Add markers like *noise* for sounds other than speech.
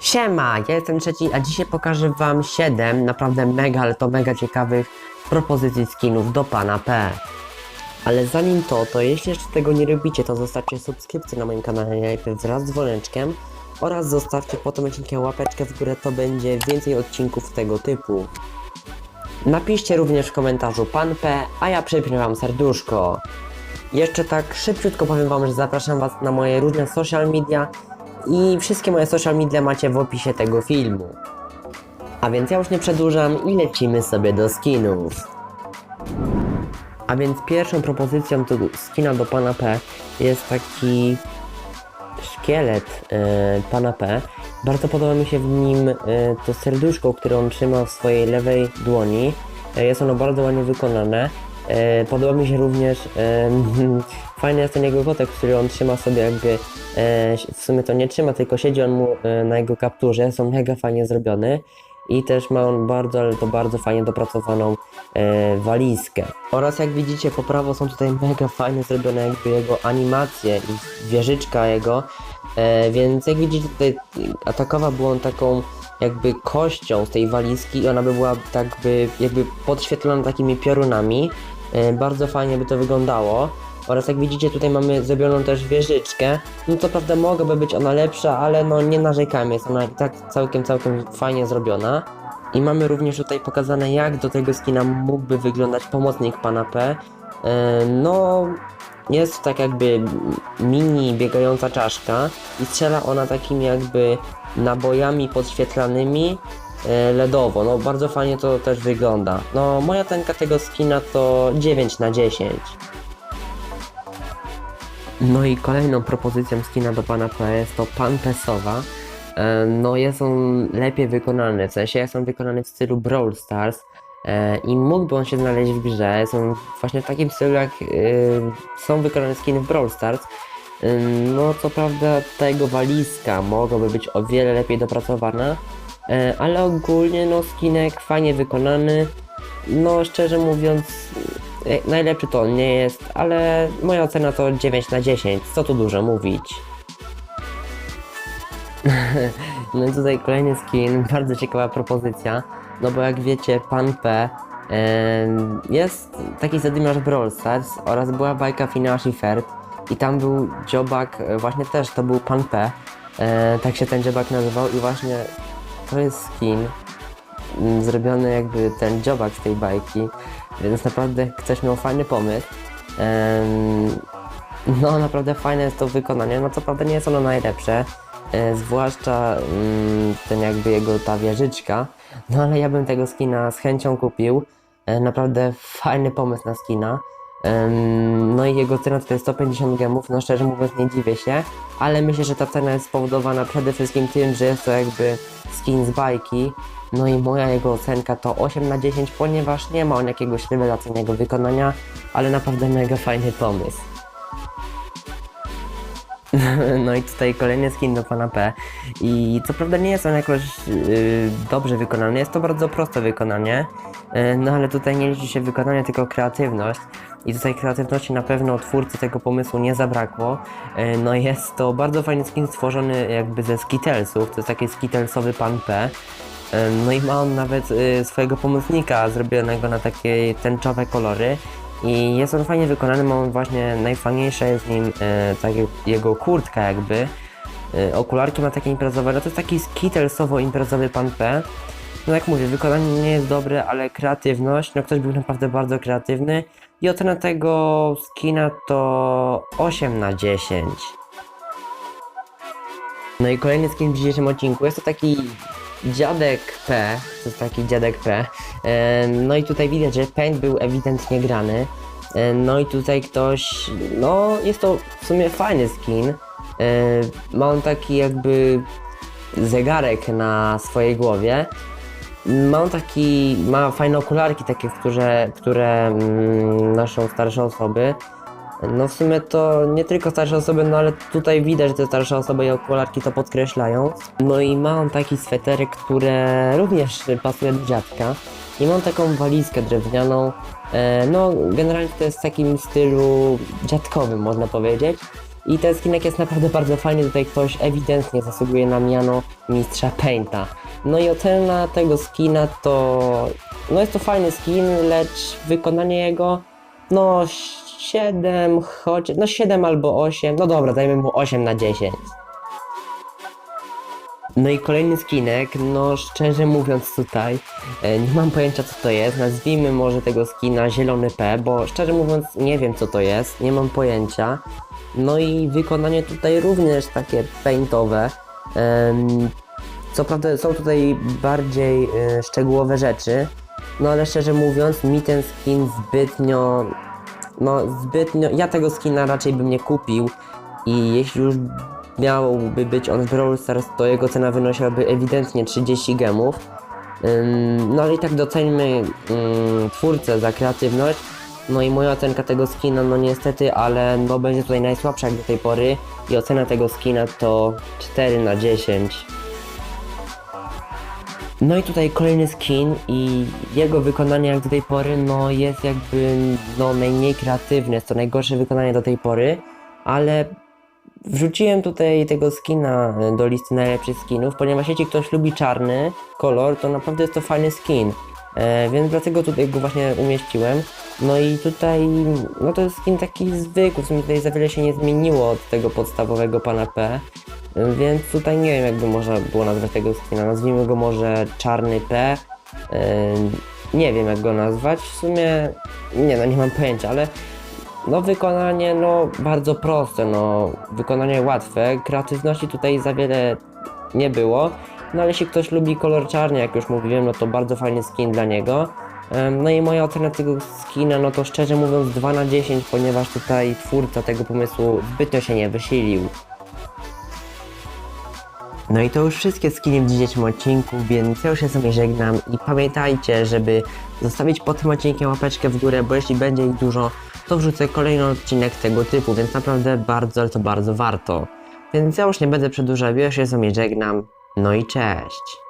Siema, ja jestem trzeci, a dzisiaj pokażę wam 7 naprawdę mega, ale to mega ciekawych propozycji skinów do pana P. Ale zanim to, to jeśli jeszcze tego nie robicie, to zostawcie subskrypcję na moim kanale najpierw wraz z dzwoneczkiem oraz zostawcie po tym odcinkiem łapeczkę w górę, to będzie więcej odcinków tego typu. Napiszcie również w komentarzu pan P, a ja przypnę wam serduszko. Jeszcze tak szybciutko powiem wam, że zapraszam was na moje różne social media i wszystkie moje social media macie w opisie tego filmu. A więc ja już nie przedłużam i lecimy sobie do skinów. A więc pierwszą propozycją do skina do pana P jest taki szkielet e, pana P. Bardzo podoba mi się w nim e, to serduszko, które on trzyma w swojej lewej dłoni. E, jest ono bardzo ładnie wykonane. E, podoba mi się również e, *laughs* fajny jest ten jego kotek, który on trzyma sobie jakby e, w sumie to nie trzyma, tylko siedzi on mu e, na jego kapturze. Są mega fajnie zrobiony. I też ma on bardzo, ale to bardzo fajnie dopracowaną e, walizkę. Oraz jak widzicie po prawo są tutaj *laughs* mega fajnie zrobione jakby jego animacje i wieżyczka jego. E, więc jak widzicie tutaj atakowa był on taką jakby kością z tej walizki i ona by była tak by jakby podświetlona takimi piorunami. E, bardzo fajnie by to wyglądało. Oraz jak widzicie tutaj mamy zrobioną też wieżyczkę. No to prawda mogłaby być ona lepsza, ale no nie narzekajmy, jest ona i tak całkiem, całkiem fajnie zrobiona. I mamy również tutaj pokazane jak do tego skina mógłby wyglądać pomocnik pana P. E, No jest tak jakby mini biegająca czaszka i strzela ona takimi jakby nabojami podświetlanymi LEDowo. No bardzo fajnie to też wygląda. No moja tenka tego skina to 9 na 10. No i kolejną propozycją skina do pana jest to Pan Pesowa. E, No jest on lepiej wykonany, w sensie jest on wykonany w stylu Brawl Stars e, i mógłby on się znaleźć w grze. Jest on właśnie w takim stylu jak e, są wykonane skiny w Brawl Stars. E, No co prawda ta jego walizka mogłaby być o wiele lepiej dopracowana, e, ale ogólnie no skinek fajnie wykonany. No szczerze mówiąc e, najlepszy to on nie jest, ale moja ocena to 9 na 10, co tu dużo mówić. *laughs* No i tutaj kolejny skin, bardzo ciekawa propozycja, no bo jak wiecie, Pan P em, jest taki zadymiarz Brawl Stars oraz była bajka Finała Schifert i tam był dziobak, e, właśnie też to był Pan P, e, tak się ten dziobak nazywał i właśnie jest skin zrobiony jakby ten dziobak z tej bajki, więc naprawdę ktoś miał fajny pomysł. No naprawdę fajne jest to wykonanie, no co prawda nie jest ono najlepsze, e, zwłaszcza mm, ten jakby jego ta wieżyczka, no ale ja bym tego skina z chęcią kupił, e, naprawdę fajny pomysł na skina. No i jego cena to jest 150 gemów, no szczerze mówiąc nie dziwię się, ale myślę, że ta cena jest spowodowana przede wszystkim tym, że jest to jakby skin z bajki, no i moja jego ocenka to 8 na 10, ponieważ nie ma on jakiegoś rewelacyjnego wykonania, ale naprawdę mega fajny pomysł. *laughs* No i tutaj kolejny skin do pana P. I co prawda nie jest on jakoś yy, dobrze wykonany, jest to bardzo proste wykonanie. Yy, no ale tutaj nie liczy się wykonanie, tylko kreatywność. I tutaj kreatywności na pewno twórcy tego pomysłu nie zabrakło. Yy, no jest to bardzo fajny skin stworzony jakby ze skittlesów, to jest taki skittelsowy pan P. Yy, No i ma on nawet yy, swojego pomocnika zrobionego na takie tęczowe kolory. I jest on fajnie wykonany, ma on właśnie najfajniejsza jest w nim e, tak jego kurtka jakby. E, okularki ma takie imprezowe, no to jest taki skittelsowo-imprezowy pan P. No jak mówię, wykonanie nie jest dobre, ale kreatywność, no ktoś był naprawdę bardzo kreatywny. I ocena tego skina to 8 na 10. No i kolejny skin w dzisiejszym odcinku jest to taki dziadek P, to jest taki dziadek P. E, No i tutaj widać, że paint był ewidentnie grany. E, No i tutaj ktoś, no jest to w sumie fajny skin. E, Ma on taki jakby zegarek na swojej głowie. Ma on taki, ma fajne okularki takie, które, które mm, noszą starsze osoby. No w sumie to nie tylko starsze osoby, no ale tutaj widać, że te starsze osoby i okularki to podkreślają. No i ma on taki sweterek, które również pasuje do dziadka. I mam taką walizkę drewnianą. E, no generalnie to jest w takim stylu dziadkowym można powiedzieć. I ten skinek jest naprawdę bardzo fajny, tutaj ktoś ewidentnie zasługuje na miano mistrza Painta. No i ocena tego skina to... No jest to fajny skin, lecz wykonanie jego... No 7, choć... No 7 albo 8, no dobra, dajmy mu 8 na 10. No i kolejny skinek, no szczerze mówiąc tutaj, e, nie mam pojęcia co to jest, nazwijmy może tego skina zielony P, bo szczerze mówiąc nie wiem co to jest, nie mam pojęcia. No i wykonanie tutaj również takie paintowe. Co prawda są tutaj bardziej e, szczegółowe rzeczy, no ale szczerze mówiąc mi ten skin zbytnio, no zbytnio, ja tego skina raczej bym nie kupił i jeśli już miałby być on w Brawl Stars, to jego cena wynosiłaby ewidentnie 30 gemów. Ym, No ale i tak doceńmy ym, twórcę za kreatywność. No i moja ocenka tego skina, no niestety, ale no będzie tutaj najsłabsza jak do tej pory. I ocena tego skina to 4 na 10. No i tutaj kolejny skin i jego wykonanie jak do tej pory no jest jakby no najmniej kreatywne, jest to najgorsze wykonanie do tej pory, ale wrzuciłem tutaj tego skina do listy najlepszych skinów, ponieważ jeśli ktoś lubi czarny kolor, to naprawdę jest to fajny skin. E, więc dlatego tutaj go właśnie umieściłem. No i tutaj, no to jest skin taki zwykły, w sumie tutaj za wiele się nie zmieniło od tego podstawowego pana P. Więc tutaj nie wiem jakby można było nazwać tego skina, nazwijmy go może czarny P. Nie wiem jak go nazwać, w sumie nie no nie mam pojęcia, ale no wykonanie no bardzo proste, no wykonanie łatwe, kreatywności tutaj za wiele nie było, no ale jeśli ktoś lubi kolor czarny, jak już mówiłem, no to bardzo fajny skin dla niego. No i moja ocena tego skina, no to szczerze mówiąc 2 na 10, ponieważ tutaj twórca tego pomysłu zbytnio się nie wysilił. No i to już wszystkie skiny w dzisiejszym odcinku, więc ja już się z wami żegnam i pamiętajcie, żeby zostawić pod tym odcinkiem łapeczkę w górę, bo jeśli będzie ich dużo, to wrzucę kolejny odcinek tego typu, więc naprawdę bardzo, ale to bardzo warto. Więc ja już nie będę przedłużał, ja się z wami żegnam, no i cześć!